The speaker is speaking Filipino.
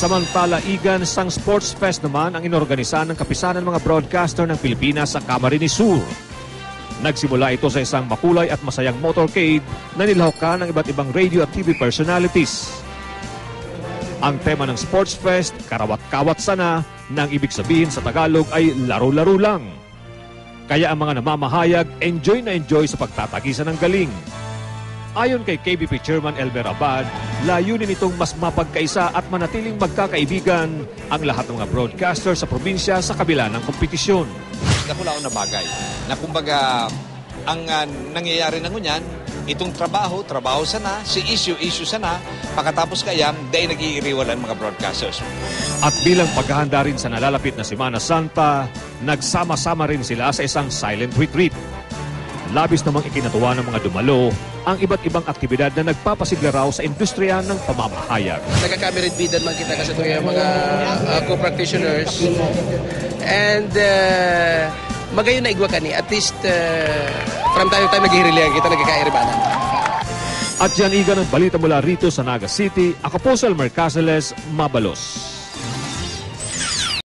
Samantala, Igan sang Sports Fest naman ang inorganisa ng kapisanan mga broadcaster ng Pilipinas sa Camarines Sur. Nagsimula ito sa isang makulay at masayang motorcade na nilahukan ng iba't ibang radio at TV personalities. Ang tema ng Sports Fest, karawat-kawat sana, na ang ibig sabihin sa Tagalog ay laro-laro lang. Kaya ang mga namamahayag, enjoy na enjoy sa pagtatagisan ng galing. Ayon kay KBP Chairman Elmer Abad, layunin itong mas mapagkaisa at manatiling magkakaibigan ang lahat ng mga broadcaster sa probinsya sa kabila ng kompetisyon. nakulaon na bagay. Na kumbaga, ang ah, nangyayari na ngunyan, itong trabaho, trabaho sana, si issue, issue sana, pagkatapos kayam, dahil nag-iiriwalan mga broadcasters. At bilang paghahanda rin sa nalalapit na Semana Santa, nagsama-sama rin sila sa isang silent retreat. Labis namang ikinatuwa ng mga dumalo ang iba't ibang aktibidad na nagpapasigla raw sa industriya ng pamamahayag. nagka-cabinet bidan man kita kasi itong mga uh, co-practitioners. And uh, magayon na igwa kani. At least uh, from time to time naghihirilayan kita, nagkakairibanan. At yan igan ang balita mula rito sa Naga City. Ako po si Almer Caceres, Mabalos.